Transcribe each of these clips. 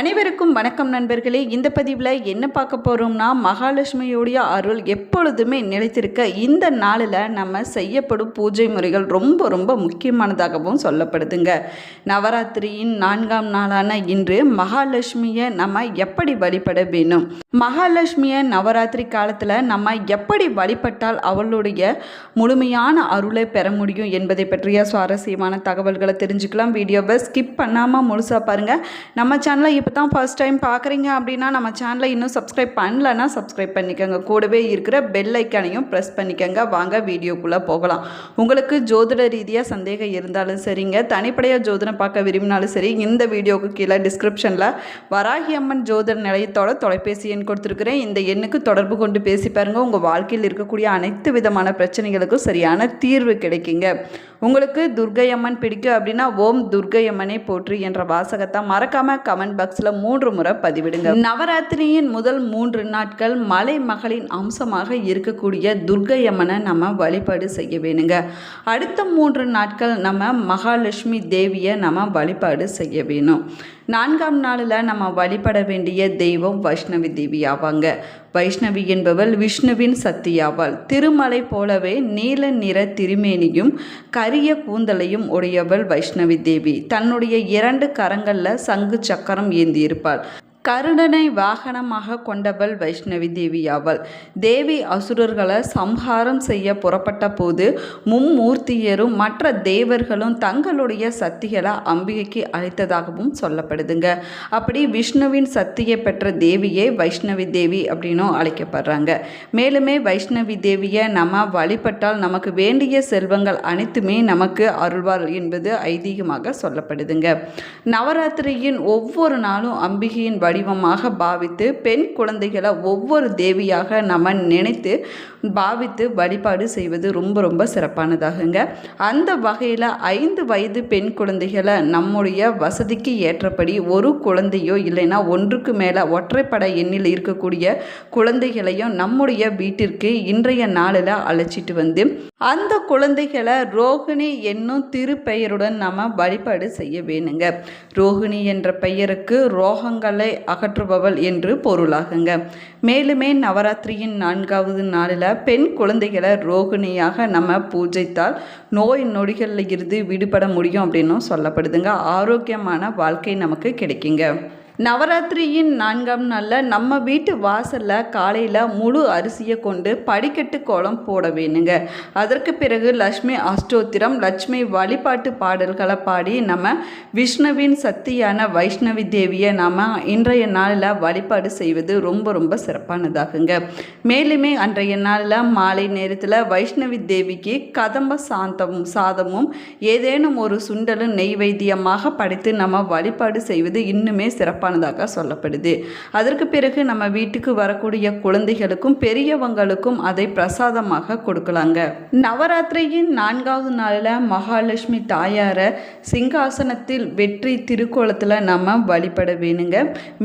அனைவருக்கும் வணக்கம் நண்பர்களே. இந்த பதிவில் என்ன பார்க்க போகிறோம்னா மகாலட்சுமியோடைய அருள் எப்பொழுதுமே நிலைத்திருக்க இந்த நாளில் நம்ம செய்யப்படும் பூஜை முறைகள் ரொம்ப ரொம்ப முக்கியமானதாகவும் சொல்லப்படுதுங்க. நவராத்திரியின் நான்காம் நாளான இன்று மகாலட்சுமியை நம்ம எப்படி வழிபட வேணும் மகாலட்சுமியை நவராத்திரி காலத்தில் நம்ம எப்படி வழிபட்டால் அவளுடைய முழுமையான அருளை பெற முடியும் என்பதை பற்றிய சுவாரஸ்யமான தகவல்களை தெரிஞ்சுக்கலாம். வீடியோவை ஸ்கிப் பண்ணாமல் முழுசாக பாருங்கள் நம்ம சேனலை இப்போ தான் ஃபர்ஸ்ட் டைம் பார்க்குறீங்க அப்படின்னா நம்ம சேனலை இன்னும் சப்ஸ்கிரைப் பண்ணலன்னா சப்ஸ்கிரைப் பண்ணிக்கோங்க. கூடவே இருக்கிற பெல் ஐக்கானையும் ப்ரெஸ் பண்ணிக்கோங்க. வாங்க வீடியோக்குள்ளே போகலாம். உங்களுக்கு ஜோதிட ரீதியாக சந்தேகம் இருந்தாலும் சரிங்க. தனிப்படையாக ஜோதிடம் பார்க்க விரும்பினாலும் சரி இந்த வீடியோவுக்கு கீழே டிஸ்கிரிப்ஷனில் வராகி அம்மன் ஜோதிட நிலையத்தோட தொலைபேசி எண் கொடுத்துருக்குறேன். இந்த எண்ணுக்கு தொடர்பு கொண்டு பேசி பாருங்கள் உங்கள் வாழ்க்கையில் இருக்கக்கூடிய அனைத்து விதமான பிரச்சனைகளுக்கும் சரியான தீர்வு கிடைக்குங்க. உங்களுக்கு துர்கையம்மன் பிடிக்கும் அப்படின்னா ஓம் துர்கையம்மனை போற்றி என்ற வாசகத்தை மறக்காமல் கமெண்ட் பாக்ஸில் மூன்று முறை பதிவிடுங்க. நவராத்திரியின் முதல் மூன்று நாட்கள் மலை மகளின் அம்சமாக இருக்கக்கூடிய துர்கையம்மனை நம்ம வழிபாடு செய்ய வேணுங்க. அடுத்த மூன்று நாட்கள் நம்ம மகாலட்சுமி தேவியை நம்ம வழிபாடு செய்ய வேணும். நான்காம் நாளில் நம்ம வழிபட வேண்டிய தெய்வம் வைஷ்ணவி தேவி ஆவாங்க வைஷ்ணவி என்பவள் விஷ்ணுவின் சக்தியாவாள். திருமலை போலவே நீல நிற திருமேனியும் கரிய கூந்தலையும் உடையவள் வைஷ்ணவி தேவி. தன்னுடைய இரண்டு கரங்களில் சங்கு சக்கரம் ஏந்தியிருப்பாள். கருணனை வாகனமாக கொண்டவள் வைஷ்ணவி தேவி தேவி அசுரர்களை சம்ஹாரம் செய்ய புறப்பட்ட போது மும்மூர்த்தியரும் மற்ற தேவர்களும் தங்களுடைய சக்திகளை அம்பிகைக்கு அளித்ததாகவும் சொல்லப்படுதுங்க. அப்படி விஷ்ணுவின் சக்தியை பெற்ற தேவியே வைஷ்ணவி தேவி அப்படின்னும் அழைக்கப்படுறாங்க. மேலுமே வைஷ்ணவி தேவியை நம்ம வழிபட்டால் நமக்கு வேண்டிய செல்வங்கள் அனைத்துமே நமக்கு அருள்வார் என்பது ஐதீகமாக சொல்லப்படுதுங்க. நவராத்திரியின் ஒவ்வொரு நாளும் அம்பிகையின் வழி வடிவமாக பாவித்து பெண் குழந்தைகளை ஒவ்வொரு தேவியாக நம்ம நினைத்து பாவித்து வழிபாடு செய்வது ரொம்ப ரொம்ப சிறப்பானதாகுங்க. அந்த வகையில் ஐந்து வயது பெண் குழந்தைகளை நம்முடைய வசதிக்கு ஏற்றபடி ஒரு குழந்தையோ இல்லைன்னா ஒன்றுக்கு மேலே ஒற்றைப்படை எண்ணில் இருக்கக்கூடிய குழந்தைகளையும் நம்முடைய வீட்டிற்கு இன்றைய நாளில் அழைச்சிட்டு வந்து அந்த குழந்தைகளை ரோகிணி என்னும் திருப்பெயருடன் நம்ம வழிபாடு செய்ய வேணுங்க. ரோகிணி என்ற பெயருக்கு ரோகங்களை அகற்றுபவள் என்று பொருளாகுங்க. மேலுமே நவராத்திரியின் நான்காவது நாளில் பெண் குழந்தைகளை ரோகிணியாக நம்ம பூஜைத்தால் நோய் நொடிகளில் இருந்து விடுபட முடியும் அப்படின்னும் சொல்லப்படுதுங்க. ஆரோக்கியமான வாழ்க்கை நமக்கு கிடைக்குங்க. நவராத்திரியின் நான்காம் நாளில் நம்ம வீட்டு வாசலில் காலையில் முழு அரிசியை கொண்டு படிக்கட்டு கோலம் போட வேணுங்க. அதற்கு பிறகு லக்ஷ்மி அஷ்டோத்திரம் லட்சுமி வழிபாட்டு பாடல்களை பாடி நம்ம விஷ்ணுவின் சக்தியான வைஷ்ணவி தேவியை நாம் இன்றைய நாளில் வழிபாடு செய்வது ரொம்ப ரொம்ப சிறப்பானதாகுங்க. மேலுமே அன்றைய நாளில் மாலை நேரத்தில் வைஷ்ணவி தேவிக்கு கதம்ப சாந்தமும் சாதமும் ஏதேனும் ஒரு சுண்டலும் நெய்வேத்தியமாக படைத்து நம்ம வழிபாடு செய்வது இன்னுமே சிறப்பாக சிறப்பானதாக சொல்லப்படுது. அதற்கு பிறகு நம்ம வீட்டுக்கு வரக்கூடிய குழந்தைகளுக்கும் பெரியவங்களுக்கும் அதை பிரசாதமாக கொடுக்கலாங்க. நவராத்திரியின் நான்காவது நாளில் மகாலட்சுமி தாயாரை சிங்காசனத்தில் வெற்றி திருக்கோலத்தில் நம்ம வழிபட வேணுங்க.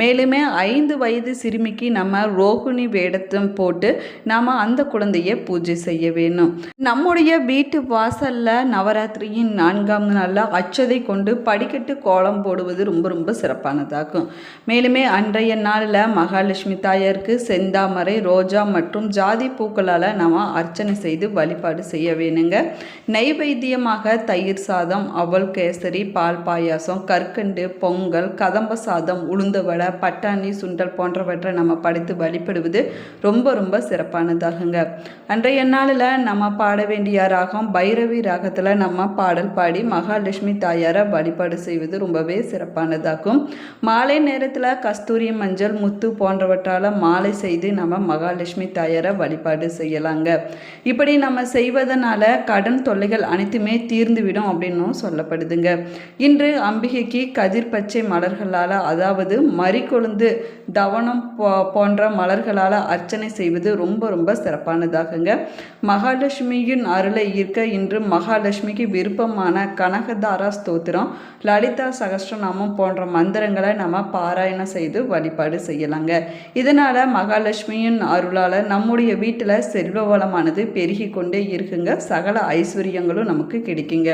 மேலுமே ஐந்து வயது சிறுமிக்கு நம்ம ரோகிணி வேடத்தம் போட்டு நாம் அந்த குழந்தைய பூஜை செய்ய வேணும். நம்முடைய வீட்டு வாசலில் நவராத்திரியின் நான்காம் நாளில் அச்சதை கொண்டு படிக்கட்டு கோலம் போடுவது ரொம்ப ரொம்ப சிறப்பானதாகும். மேலுமே அன்றைய நாளில் மகாலட்சுமி தாயாருக்கு செந்தாமரை ரோஜா மற்றும் ஜாதி பூக்களால் நம்ம அர்ச்சனை செய்து வழிபாடு செய்ய வேணுங்க. நைவேத்தியமாக தயிர் சாதம் அவல் கேசரி பால் பாயாசம் கற்கண்டு பொங்கல் கதம்ப சாதம் உளுந்து வடை பட்டாணி சுண்டல் போன்றவற்றை நம்ம படைத்து வழிபடுவது ரொம்ப ரொம்ப சிறப்பானதாகுங்க. அன்றைய நாளில் நம்ம பாட வேண்டிய ராகம் பைரவி ராகத்தில் நம்ம பாடல் பாடி மகாலட்சுமி தாயாரை வழிபாடு செய்வது ரொம்பவே சிறப்பானதாகும். மாலை நேரத்தில் கஸ்தூரி மஞ்சள் முத்து போன்றவற்றால் மாலை செய்து நம்ம மகாலட்சுமி தாயாரை வழிபாடு செய்யலாங்க. இப்படி நம்ம செய்வதனால கடன் தொல்லைகள் அனைத்துமே தீர்ந்துவிடும் அப்படின்னும் சொல்லப்படுதுங்க. இன்று அம்பிகைக்கு கதிர் பச்சை மலர்களால் அதாவது மறிக்கொழுந்து தவனம் போ போன்ற மலர்களால் அர்ச்சனை செய்வது ரொம்ப ரொம்ப சிறப்பானதாகுங்க. மகாலட்சுமியின் அருளை ஈர்க்க இன்று மகாலட்சுமிக்கு விருப்பமான கனகதாரா ஸ்தோத்திரம் லலிதா சகஸ்ரநாமம் போன்ற மந்திரங்களை நம்ம பாராயணம் செய்து வழிபாடு செய்யலாங்க. இதனால் மகாலட்சுமியின் அருளால் நம்முடைய வீட்டில் செல்வ வளமானது பெருகி கொண்டே இருக்குங்க. சகல ஐஸ்வர்யங்களும் நமக்கு கிடைக்குங்க.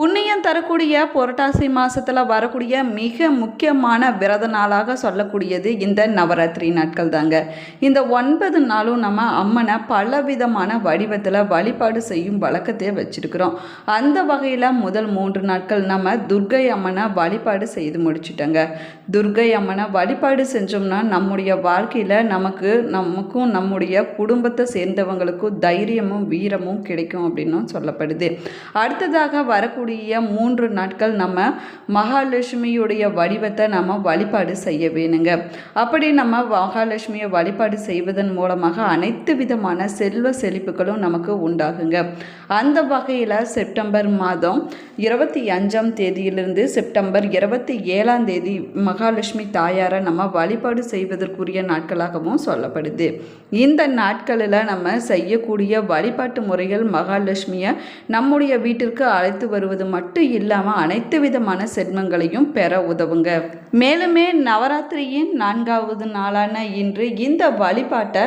புண்ணியம் தரக்கூடிய புரட்டாசி மாதத்தில் வரக்கூடிய மிக முக்கியமான விரத நாளாக சொல்லக்கூடியது இந்த நவராத்திரி நாட்கள் தாங்க இந்த ஒன்பது நாளும் நம்ம அம்மனை பலவிதமான வடிவத்தில் வழிபாடு செய்யும் வழக்கத்தை வச்சுருக்குறோம். அந்த வகையில் முதல் மூன்று நாட்கள் நம்ம துர்கை அம்மனை வழிபாடு செய்து முடிச்சிட்டோங்க. துர்கை அம்மனை வழிபாடு செஞ்சோம்னா நம்முடைய வாழ்க்கையில் நமக்கு நமக்கும் நம்முடைய குடும்பத்தை சேர்ந்தவங்களுக்கும் தைரியமும் வீரமும் கிடைக்கும் அப்படின்னும் சொல்லப்படுது. அடுத்ததாக வரக்கூடிய மூன்று நாட்கள் நம்ம மகாலட்சுமியுடைய வடிவத்தை நம்ம வழிபாடு செய்ய வேணுங்க. அப்படி நம்ம மகாலட்சுமியை வழிபாடு செய்வதன் மூலமாக அனைத்து விதமான செல்வ செழிப்புகளும் நமக்கு உண்டாகுங்க. அந்த வகையில் செப்டம்பர் மாதம் இருபத்தி அஞ்சாம் தேதியிலிருந்து செப்டம்பர் இருபத்தி ஏழாம் தேதி மகாலட்சுமி தாயாரை நம்ம வழிபாடு செய்வதற்குரிய நாட்களாகவும் சொல்லப்படுது. இந்த நாட்களில் நம்ம செய்யக்கூடிய வழிபாட்டு முறைகள் மகாலட்சுமியை நம்முடைய வீட்டிற்கு அழைத்து வருவது மட்டும் இல்லாமல் அனைத்து விதமான செல்வங்களையும் பெற உதவுங்க. மேலுமே நவராத்திரியின் நான்காவது நாளான இன்று இந்த வழிபாட்டை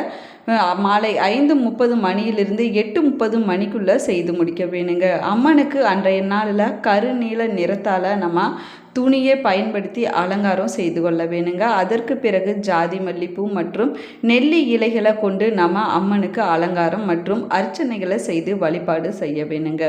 மாலை ஐந்து முப்பது மணியிலிருந்து எட்டு முப்பது மணிக்குள்ளே செய்து முடிக்க வேணுங்க. அம்மனுக்கு அன்றைய நாளில் கருநீல நிறத்தால் நம்ம துணியை பயன்படுத்தி அலங்காரம் செய்து கொள்ள வேணுங்க. அதற்கு பிறகு ஜாதி மல்லிப்பூ மற்றும் நெல்லி இலைகளை கொண்டு நம்ம அம்மனுக்கு அலங்காரம் மற்றும் அர்ச்சனைகளை செய்து வழிபாடு செய்ய வேணுங்க.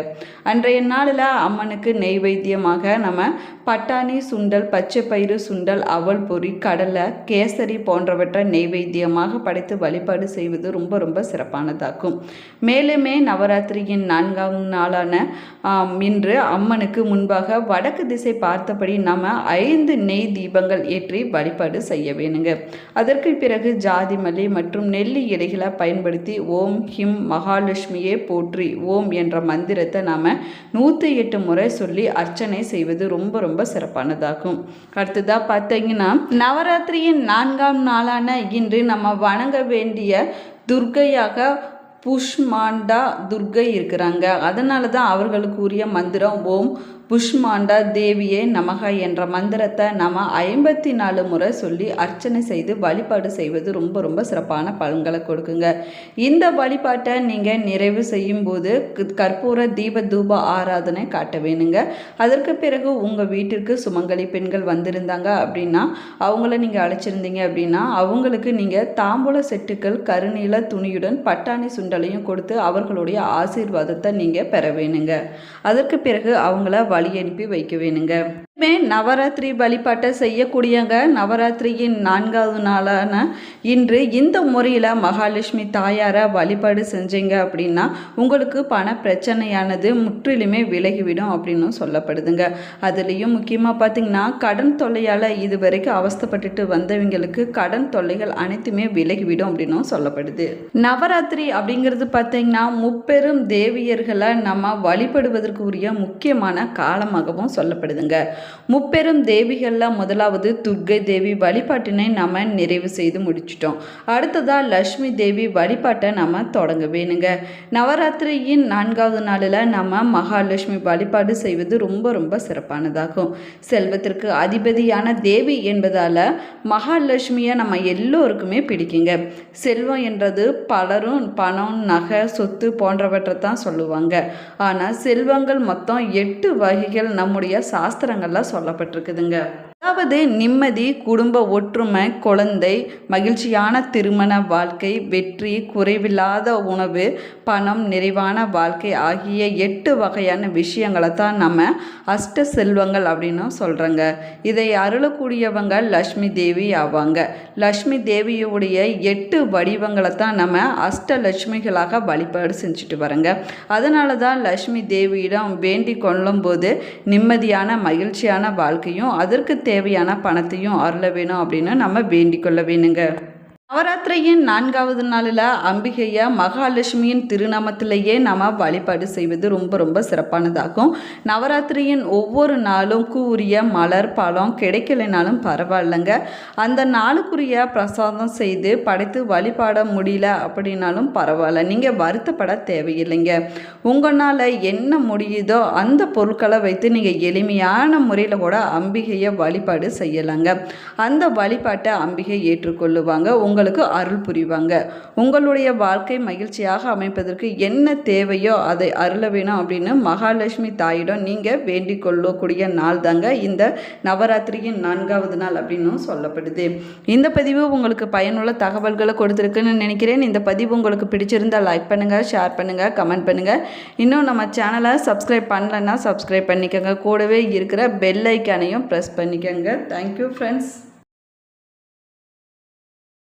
அன்றைய நாளில் அம்மனுக்கு நெய்வேத்தியமாக நம்ம பட்டாணி சுண்டல் பச்சை பயிறு சுண்டல் அவல் பொரி கடலை கேசரி போன்றவற்றை நெய்வேத்தியமாக படைத்து வழிபாடு செய்ய செய்வது ரொம்ப ரொம்ப சிறப்பானதாகும் மேலுமே நவராத்திரியின் நான்காம் நாளான இன்று அம்மனுக்கு முன்பாக வடக்கு திசை பார்த்தபடி நாம் ஐந்து நெய் தீபங்கள் ஏற்றி வழிபாடு செய்ய வேணுங்க. அதற்கு பிறகு ஜாதி மல்லி மற்றும் நெல்லி இலைகளை பயன்படுத்தி ஓம் ஹிம் மகாலட்சுமியே போற்றி ஓம் என்ற மந்திரத்தை நாம் நூற்றி எட்டு முறை சொல்லி அர்ச்சனை செய்வது ரொம்ப ரொம்ப சிறப்பானதாகும் அடுத்ததாக பார்த்தீங்கன்னா நவராத்திரியின் நான்காம் நாளான இன்று நம்ம வணங்க வேண்டிய துர்க்கையாக புஷ்மாண்டா துர்கை இருக்கிறாங்க. அதனால தான் அவர்களுக்கு உரிய மந்திரம் ஓம் புஷ்மாண்டா தேவியே நமக என்ற மந்திரத்தை நம்ம ஐம்பத்தி நாலு முறை சொல்லி அர்ச்சனை செய்து வழிபாடு செய்வது ரொம்ப ரொம்ப சிறப்பான பலன்களை கொடுக்குங்க. இந்த வழிபாட்டை நீங்கள் நிறைவு செய்யும் போது கற்பூர தீப தூப ஆராதனை காட்ட வேணுங்க. அதற்கு பிறகு உங்கள் வீட்டிற்கு சுமங்கலி பெண்கள் வந்திருந்தாங்க அப்படின்னா அவங்கள நீங்கள் அழைச்சிருந்தீங்க அப்படின்னா அவங்களுக்கு நீங்கள் தாம்பூல செட்டுக்கள் கருநீல துணியுடன் பட்டாணி சுண்டலையும் கொடுத்து அவர்களுடைய ஆசீர்வாதத்தை நீங்கள் பெற வேணுங்க. அதற்கு பிறகு அவங்கள வழி அனுப்பி வைக்க வேணுங்க. மே நவராத்திரி வழிபாட்டை செய்யக்கூடியவங்க நவராத்திரியின் நான்காவது நாளான இன்று இந்த முறையில் மகாலட்சுமி தாயாரை வழிபாடு செஞ்சீங்க அப்படின்னா உங்களுக்கு பண பிரச்சனையானது முற்றிலுமே விலகிவிடும் அப்படின்னும் சொல்லப்படுதுங்க. அதுலேயும் முக்கியமாக பார்த்தீங்கன்னா கடன் தொல்லையால் இது வரைக்கும் அவஸ்தைப்பட்டுட்டு வந்தவங்களுக்கு கடன் தொல்லைகள் அனைத்துமே விலகிவிடும் அப்படின்னும் சொல்லப்படுது. நவராத்திரி அப்படிங்கிறது பார்த்தீங்கன்னா முப்பெரும் தேவியர்களை நம்ம வழிபடுவதற்கு உரிய முக்கியமான காலமாகவும் சொல்லப்படுதுங்க. முப்பெரும் தேவிகளில் முதலாவது துர்க்கை தேவி வழிபாட்டினை நம்ம நிறைவு செய்து முடிச்சிட்டோம். அடுத்ததாக லக்ஷ்மி தேவி வழிபாட்டை நம்ம தொடங்க வேணுங்க நவராத்திரியின் நான்காவது நாளில் நம்ம மகாலட்சுமி வழிபாடு செய்வது ரொம்ப ரொம்ப சிறப்பானதாகும். செல்வத்திற்கு அதிபதியான தேவி என்பதால் மகாலட்சுமியை நம்ம எல்லோருக்குமே பிடிக்குங்க. செல்வம் என்றது பலரும் பணம் நகை சொத்து போன்றவற்றை தான் சொல்லுவாங்க. ஆனால் செல்வங்கள் மொத்தம் எட்டு வகைகள் நம்முடைய சாஸ்திரங்கள் நல்லா சொல்லப்பட்டிருக்குதுங்க. அதாவது நிம்மதி குடும்ப ஒற்றுமை குழந்தை மகிழ்ச்சியான திருமண வாழ்க்கை வெற்றி குறைவில்லாத உணவு பணம் நிறைவான வாழ்க்கை ஆகிய எட்டு வகையான விஷயங்களை தான் நம்ம அஷ்ட செல்வங்கள் அப்படின்னு சொல்கிறோங்க இதை அருளக்கூடியவங்க லக்ஷ்மி தேவி ஆவாங்க. லக்ஷ்மி தேவியுடைய எட்டு வடிவங்களை தான் நம்ம அஷ்டலட்சுமிகளாக வழிபாடு செஞ்சுட்டு வரோங்க. அதனால தான் லக்ஷ்மி தேவியிடம் வேண்டிக் கொள்ளும்போது நிம்மதியான மகிழ்ச்சியான வாழ்க்கையும் அதற்கு தேவையான பணத்தையும் அருள வேணும் அப்படின்னு நம்ம வேண்டிக் கொள்ள வேணுங்க. நவராத்திரியின் நான்காவது நாளில் அம்பிகையை மகாலட்சுமியின் திருநாமத்திலேயே நம்ம வழிபாடு செய்வது ரொம்ப ரொம்ப சிறப்பானதாகும். நவராத்திரியின் ஒவ்வொரு நாளும் கூறிய மலர் பழம் கிடைக்கலைனாலும் பரவாயில்லைங்க. அந்த நாளுக்குரிய பிரசாதம் செய்து படைத்து வழிபாட முடியல அப்படின்னாலும் பரவாயில்ல. நீங்கள் வருத்தப்பட தேவையில்லைங்க. உங்களால் என்ன முடியுதோ அந்த பொருட்களை வைத்து நீங்கள் எளிமையான முறையில் கூட அம்பிகையை வழிபாடு செய்யலாங்க. அந்த வழிபாட்டை அம்பிகை ஏற்றுக்கொள்ளுவாங்க. உங்கள் உங்களுக்கு அருள் புரிவாங்க. உங்களுடைய வாழ்க்கை மகிழ்ச்சியாக அமைப்பதற்கு என்ன தேவையோ அதை அருள வேணும் அப்படின்னு மகாலட்சுமி தாயிடம் நீங்கள் வேண்டிக் கொள்ளக்கூடிய நாள் தாங்க இந்த நவராத்திரியின் நான்காவது நாள் அப்படின்னும் சொல்லப்படுது. இந்த பதிவு உங்களுக்கு பயனுள்ள தகவல்களை கொடுத்துருக்குன்னு நினைக்கிறேன். இந்த பதிவு உங்களுக்கு பிடிச்சிருந்தால் லைக் பண்ணுங்கள் ஷேர் பண்ணுங்கள் கமெண்ட் பண்ணுங்கள் இன்னும் நம்ம சேனலை சப்ஸ்கிரைப் பண்ணலன்னா சப்ஸ்கிரைப் பண்ணிக்கோங்க. கூடவே இருக்கிற பெல் ஐக்கானையும் ப்ரெஸ் பண்ணிக்கோங்க. Thank you friends